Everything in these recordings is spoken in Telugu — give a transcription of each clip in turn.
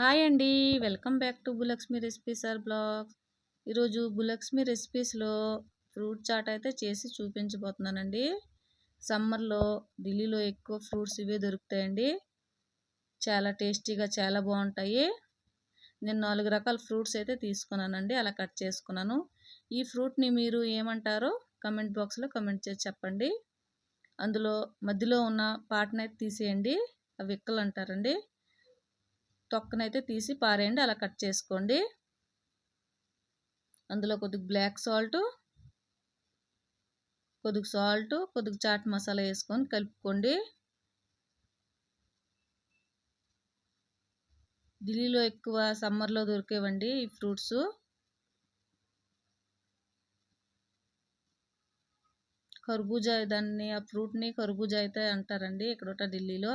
హాయ్ అండి. Welcome back to Bhulakshmi recipes or blogs ఈరోజు భూలక్ష్మి రెసిపీస్లో ఫ్రూట్ చాట్ అయితే చేసి చూపించబోతున్నానండి. సమ్మర్లో ఢిల్లీలో ఎక్కువ ఫ్రూట్స్ ఇవే దొరుకుతాయండి. చాలా టేస్టీగా చాలా బాగుంటాయి. నేను నాలుగు రకాల ఫ్రూట్స్ అయితే తీసుకున్నానండి. అలా కట్ చేసుకున్నాను. ఈ ఫ్రూట్ని మీరు ఏమంటారో కమెంట్ బాక్స్లో కమెంట్ చేసి చెప్పండి. అందులో మధ్యలో ఉన్న పాటనైతే తీసేయండి. అవి ఎక్కలు అంటారండి తొక్కనైతే తీసి పారేయండి అలా కట్ చేసుకోండి. అందులో కొద్దిగా బ్లాక్ సాల్ట్ కొద్దిగా సాల్ట్ కొద్దిగా చాట్ మసాలా వేసుకొని కలుపుకోండి. ఢిల్లీలో ఎక్కువ సమ్మర్లో దొరికేవండి ఈ ఫ్రూట్స్. కర్బూజా దాన్ని ఆ ఫ్రూట్ని కర్బూజా అయితే అంటారండి ఇక్కడ ఢిల్లీలో.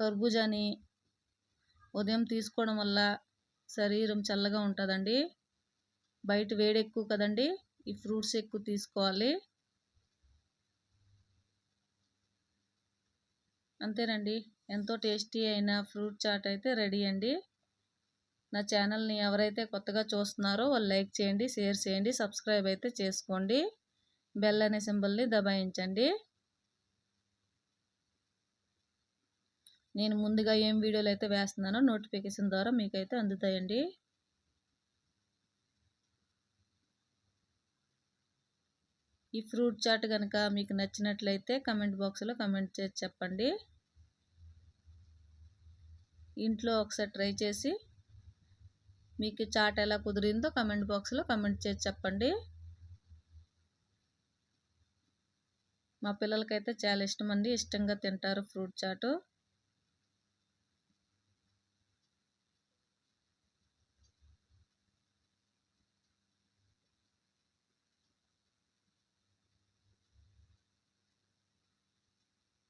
కర్బూజాని ఉదయం తీసుకోవడం వల్ల శరీరం చల్లగా ఉంటుందండి. బయట వేడి ఎక్కువ కదండి. ఈ ఫ్రూట్స్ ఎక్కువ తీసుకోవాలి. అంతేనండి. ఎంతో టేస్టీ అయిన ఫ్రూట్ చాట్ అయితే రెడీ అండి. నా ఛానల్ని ఎవరైతే కొత్తగా చూస్తున్నారో వాళ్ళు లైక్ చేయండి షేర్ చేయండి సబ్స్క్రైబ్ అయితే చేసుకోండి. బెల్ అనే సింబల్ని దబాయించండి. నేను ముందుగా ఏం వీడియోలు అయితే వేస్తున్నానో నోటిఫికేషన్ ద్వారా మీకైతే అందుతాయండి. ఈ ఫ్రూట్ చాట్ కనుక మీకు నచ్చినట్లయితే కమెంట్ బాక్స్లో కమెంట్ చేసి చెప్పండి. ఇంట్లో ఒకసారి ట్రై చేసి మీకు చాట్ ఎలా కుదిరిందో కమెంట్ బాక్స్లో కమెంట్ చేసి చెప్పండి. మా పిల్లలకైతే చాలా ఇష్టం అండి. ఇష్టంగా తింటారు ఫ్రూట్ చాటు.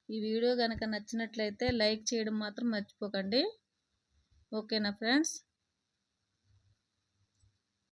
ఈ వీడియో కనుక నచ్చినట్లయితే లైక్ చేయడం మాత్రం మర్చిపోకండి. ఓకేనా ఫ్రెండ్స్?